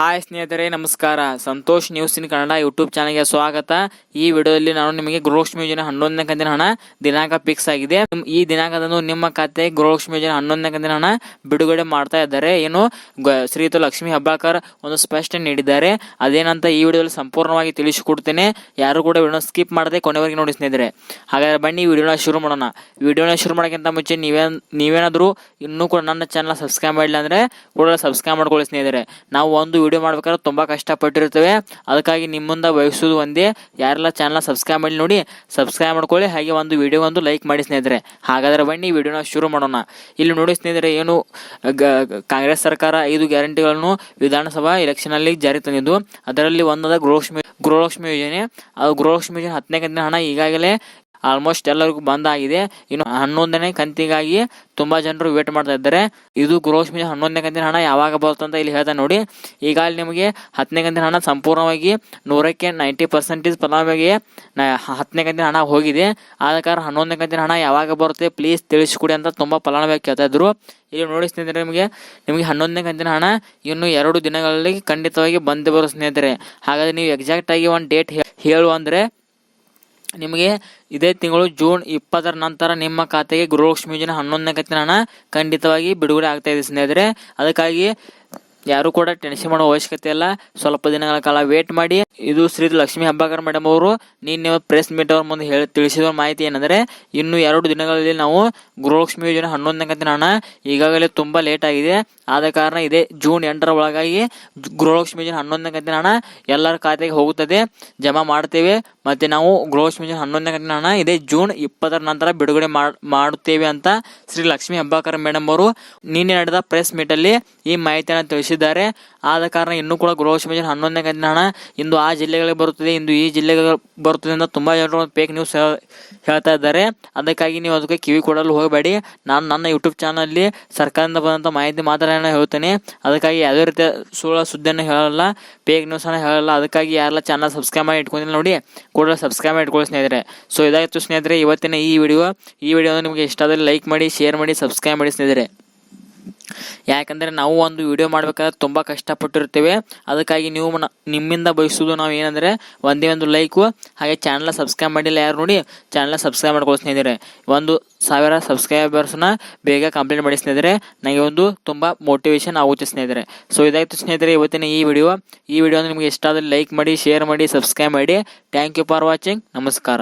Hi ಸ್ನೇಹಿತರೆ, ನಮಸ್ಕಾರ. Santosh news in Kannada YouTube ಚಾನಲ್ಗೆ ಸ್ವಾಗತ. ಈ ವಿಡಿಯೋದಲ್ಲಿ ನಾನು ನಿಮಗೆ ಗೃಹಲಕ್ಷ್ಮಿ ಯೋಜನೆ ಹನ್ನೊಂದನೇ ಕಂತಿನ ಹಣ ದಿನಾಂಕ ಫಿಕ್ಸ್ ಆಗಿದೆ. ಈ ದಿನಾಂಕದಂದು ನಿಮ್ಮ ಖಾತೆ ಗೃಹಲಕ್ಷ್ಮಿ ಯೋಜನೆ ಹನ್ನೊಂದನೇ ಕಂತಿನ ಹಣ ಬಿಡುಗಡೆ ಮಾಡ್ತಾ ಇದ್ದಾರೆ. ಏನು ಶ್ರೀಯುತ ಲಕ್ಷ್ಮಿ ಹಬ್ಬಾಕರ್ ಒಂದು ಸ್ಪಷ್ಟನೆ ನೀಡಿದ್ದಾರೆ. ಅದೇನಂತ ಈ ವಿಡಿಯೋದಲ್ಲಿ ಸಂಪೂರ್ಣವಾಗಿ ತಿಳಿಸಿಕೊಡ್ತೇನೆ. ಯಾರು ಕೂಡ ವಿಡಿಯೋ ಸ್ಕಿಪ್ ಮಾಡದೆ ಕೊನೆವರೆಗೆ ನೋಡಿ ಸ್ನೇಹಿತರೆ. ಹಾಗಾದ್ರೆ ಬನ್ನಿ ವಿಡಿಯೋನ ಶುರು ಮಾಡೋಣ. ವಿಡಿಯೋನ ಶುರು ಮಾಡೋಕ್ಕಿಂತ ಮುಂಚೆ ನೀವೇನ್ ನೀವೇನಾದರೂ ಇನ್ನೂ ಕೂಡ ನನ್ನ ಚಾನಲ್ ಸಬ್ಸ್ಕ್ರೈಬ್ ಮಾಡಿಲ್ಲ ಅಂದರೆ ಕೂಡ ಸಬ್ಸ್ಕ್ರೈಬ್ ಮಾಡ್ಕೊಳ್ಳಿ ಸ್ನೇಹಿತರೆ. ನಾವು ಒಂದು ವಿಡಿಯೋ ಮಾಡ್ಬೇಕಾದ್ರೆ ತುಂಬ ಕಷ್ಟಪಟ್ಟಿರ್ತವೆ ಅದಕ್ಕಾಗಿ ನಿಮ್ಮಿಂದ ಬಯಸೋದು ಒಂದೇ, ಯಾರೆಲ್ಲ ಚಾನಲ್ ಸಬ್ಸ್ಕ್ರೈಬ್ ಮಾಡಿ ನೋಡಿ ಸಬ್ಸ್ಕ್ರೈಬ್ ಮಾಡ್ಕೊಳ್ಳಿ, ಹಾಗೆ ಒಂದು ವಿಡಿಯೋ ಒಂದು ಲೈಕ್ ಮಾಡಿ ಸ್ನೇಹಿತರೆ. ಹಾಗಾದ್ರೆ ಬನ್ನಿ ವಿಡಿಯೋನ ಶುರು ಮಾಡೋಣ. ಇಲ್ಲಿ ನೋಡಿ ಸ್ನೇಹಿತರೆ, ಏನು ಕಾಂಗ್ರೆಸ್ ಸರ್ಕಾರ ಐದು ಗ್ಯಾರಂಟಿಗಳನ್ನು ವಿಧಾನಸಭಾ ಎಲೆಕ್ಷನಲ್ಲಿ ಜಾರಿ ತಂದಿದ್ದು. ಅದರಲ್ಲಿ ಒಂದಾದ ಗೃಹಲಕ್ಷ್ಮಿ ಗೃಹಲಕ್ಷ್ಮಿ ಯೋಜನೆ. ಅದು ಗೃಹಲಕ್ಷ್ಮಿ ಯೋಜನೆ ಹತ್ತನೇ ಕಂತಿನ ಹಣ ಈಗಾಗಲೇ ಆಲ್ಮೋಸ್ಟ್ ಎಲ್ಲರಿಗೂ ಬಂದಾಗಿದೆ ಇನ್ನು ಹನ್ನೊಂದನೇ ಕಂತಿಗಾಗಿ ತುಂಬಾ ಜನರು ವೇಟ್ ಮಾಡ್ತಾ ಇದ್ದಾರೆ. ಇದು ಗೃಹಲಕ್ಷ್ಮಿ ಹನ್ನೊಂದನೇ ಕಂತಿನ ಹಣ ಯಾವಾಗ ಬರುತ್ತೆ ಅಂತ ಇಲ್ಲಿ ಹೇಳ್ತಾ ನೋಡಿ. ಈಗ ಅಲ್ಲಿ ನಿಮಗೆ ಹತ್ತನೇ ಕಂತಿನ ಹಣ ಸಂಪೂರ್ಣವಾಗಿ ನೂರಕ್ಕೆ ನೈಂಟಿ ಪರ್ಸೆಂಟೇಜ್ ಫಲಾನುಭವಿಗೆ ಹತ್ತನೇ ಕಂತಿನ ಹಣ ಹೋಗಿದೆ. ಆದ ಕಾರಣ ಹನ್ನೊಂದನೇ ಕಂತಿನ ಹಣ ಯಾವಾಗ ಬರುತ್ತೆ ಪ್ಲೀಸ್ ತಿಳಿಸ್ಕೊಡಿ ಅಂತ ತುಂಬ ಫಲಾನುಭವಿ ಕೇಳ್ತಾ ಇದ್ರು. ಇಲ್ಲಿ ನೋಡಿ ಸ್ನೇಹಿತರೆ ನಿಮಗೆ ನಿಮಗೆ ಹನ್ನೊಂದನೇ ಕಂತಿನ ಹಣ ಇನ್ನು ಎರಡು ದಿನಗಳಲ್ಲಿ ಖಂಡಿತವಾಗಿ ಬಂದು ಬರೋ ಸ್ನೇಹಿತರೆ. ಹಾಗಾದ್ರೆ ನೀವು ಎಕ್ಸಾಕ್ಟ್ ಆಗಿ ಒಂದು ಡೇಟ್ ಹೇಳು ಅಂದರೆ ನಿಮಗೆ ಇದೇ ತಿಂಗಳು ಜೂನ್ ಇಪ್ಪತ್ತರ ನಂತರ ನಿಮ್ಮ ಖಾತೆಗೆ ಗೃಹಲಕ್ಷ್ಮಿ ಯೋಜನೆ ಹನ್ನೊಂದನೇ ಕಂತಿನ ಹಣ ಖಂಡಿತವಾಗಿ ಬಿಡುಗಡೆ ಆಗ್ತಾ ಇದೆ ಸ್ನೇಹಿತರೆ. ಅದಕ್ಕಾಗಿ ಯಾರು ಕೂಡ ಟೆನ್ಷನ್ ಮಾಡೋ ಅವಶ್ಯಕತೆ ಇಲ್ಲ. ಸ್ವಲ್ಪ ದಿನಗಳ ಕಾಲ ವೇಟ್ ಮಾಡಿ. ಇದು ಶ್ರೀ ಲಕ್ಷ್ಮೀ ಹಬ್ಬಾಕರ್ ಮೇಡಮ್ ಅವರು ನಿನ್ನೆ ಪ್ರೆಸ್ ಮೀಟ್ ಅವ್ರ ಮುಂದೆ ಹೇಳಿ ತಿಳಿಸಿದ ಮಾಹಿತಿ ಏನಂದ್ರೆ, ಇನ್ನು ಎರಡು ದಿನಗಳಲ್ಲಿ ನಾವು ಗೃಹಲಕ್ಷ್ಮಿ ಯೋಜನೆ ಹನ್ನೊಂದನೇ ಕಂತಿನ ಹಣ ಈಗಾಗಲೇ ತುಂಬಾ ಲೇಟ್ ಆಗಿದೆ. ಆದ ಕಾರಣ ಇದೇ ಜೂನ್ ಎಂಟರ ಒಳಗಾಗಿ ಗೃಹಲಕ್ಷ್ಮಿ ಯೋಜನೆ ಹನ್ನೊಂದನೇ ಕಂತಿನ ಹಣ ಎಲ್ಲರ ಖಾತೆಗೆ ಹೋಗುತ್ತದೆ. ಜಮಾ ಮಾಡ್ತೇವೆ. ಮತ್ತೆ ನಾವು ಗೃಹಲಕ್ಷ್ಮಿ ಯೋಜನೆ ಹನ್ನೊಂದನೇ ಕಂತಿನ ಹಣ ಇದೇ ಜೂನ್ ಇಪ್ಪತ್ತರ ನಂತರ ಬಿಡುಗಡೆ ಮಾಡ್- ಮಾಡುತ್ತೇವೆ ಅಂತ ಶ್ರೀ ಲಕ್ಷ್ಮೀ ಹಬ್ಬಾಕರ್ ಮೇಡಮ್ ಅವರು ನಿನ್ನೆ ನಡೆದ ಪ್ರೆಸ್ ಮೀಟ್ ಅಲ್ಲಿ ಈ ಮಾಹಿತಿಯನ್ನು ತಿಳಿಸಿದ್ದಾರೆ ಆದ ಕಾರಣ ಇನ್ನೂ ಕೂಡ ಗೃಹಲಕ್ಷ್ಮಿ ಯೋಜನೆ ಹನ್ನೊಂದನೇ ಕಂತಿನ ಹಣ ಇಂದು ಆ ಜಿಲ್ಲೆಗಳಿಗೆ ಬರುತ್ತದೆ. ಇಂದು ಈ ಜಿಲ್ಲೆಗೆ ಬರುತ್ತದೆ ಅಂತ ತುಂಬಾ ಜನರು ಫೇಕ್ ನ್ಯೂಸ್ ಹೇಳ್ತಾ ಇದ್ದಾರೆ. ಅದಕ್ಕಾಗಿ ನೀವು ಅದಕ್ಕೆ ಕಿವಿ ಕೊಡಲು ಹೋಗಬೇಡಿ. ನಾನು ನನ್ನ ಯೂಟ್ಯೂಬ್ ಚಾನಲ್ಲಿ ಸರ್ಕಾರದಿಂದ ಬಂದಂಥ ಮಾಹಿತಿ ಮಾತ್ರ ಹೇಳ್ತೇನೆ. ಅದಕ್ಕಾಗಿ ಯಾವುದೇ ರೀತಿಯ ಸುಳ್ಳ ಸುದ್ದಿಯನ್ನು ಹೇಳಲ್ಲ ಫೇಕ್ ನ್ಯೂಸ್ ಅನ್ನು ಹೇಳಲ್ಲ. ಅದಕ್ಕಾಗಿ ಯಾರೆಲ್ಲ ಚಾನಲ್ ಸಬ್ಸ್ಕ್ರೈಬ್ ಮಾಡಿ ಇಟ್ಕೊಂಡಿಲ್ಲ ನೋಡಿ ಕೂಡ ಸಬ್ಸ್ಕ್ರೈಬ್ ಮಾಡಿ ಇಟ್ಕೊಳ್ಳಿ ಸ್ನೇಹಿತರೆ. ಸೊ ಇದಾಗಿತ್ತು ಸ್ನೇಹಿತರೆ, ಇವತ್ತಿನ ಈ ವಿಡಿಯೋ ಈ ವಿಡಿಯೋ ನಿಮಗೆ ಇಷ್ಟ ಆದರೆ ಲೈಕ್ ಮಾಡಿ ಶೇರ್ ಮಾಡಿ ಸಬ್ಸ್ಕ್ರೈಬ್ ಮಾಡಿ ಸ್ನೇಹಿತರೆ. ಯಾಕಂದರೆ ನಾವು ಒಂದು ವಿಡಿಯೋ ಮಾಡಬೇಕಾದ್ರೆ ತುಂಬ ಕಷ್ಟಪಟ್ಟಿರ್ತೇವೆ. ಅದಕ್ಕಾಗಿ ನೀವು ನಿಮ್ಮಿಂದ ಬಯಸೋದು ನಾವು ಏನಂದರೆ ಒಂದೇ ಒಂದು ಲೈಕು ಹಾಗೆ ಚಾನಲ್ನ ಸಬ್ಸ್ಕ್ರೈಬ್ ಮಾಡಿಲ್ಲ ಯಾರು ನೋಡಿ ಚಾನಲ್ನ ಸಬ್ಸ್ಕ್ರೈಬ್ ಮಾಡ್ಕೊಳ್ಳಿ ಸ್ನೇಹಿತರೆ. ಒಂದು ಸಾವಿರ ಸಬ್ಸ್ಕ್ರೈಬರ್ಸ್ನ ಬೇಗ ಕಂಪ್ಲೀಟ್ ಮಾಡಿ ನನಗೆ ಒಂದು ತುಂಬ ಮೋಟಿವೇಶನ್ ಆಗುತ್ತೆ ಸ್ನೇಹಿತರೆ. ಸೊ ಇದಾಯಿತು ಸ್ನೇಹಿತರೆ, ಇವತ್ತಿನ ಈ ವಿಡಿಯೋ ಈ ವಿಡಿಯೋ ನಿಮಗೆ ಇಷ್ಟ ಆದರೆ ಲೈಕ್ ಮಾಡಿ ಶೇರ್ ಮಾಡಿ ಸಬ್ಸ್ಕ್ರೈಬ್ ಮಾಡಿ. ಥ್ಯಾಂಕ್ ಯು ಫಾರ್ ವಾಚಿಂಗ್ ನಮಸ್ಕಾರ.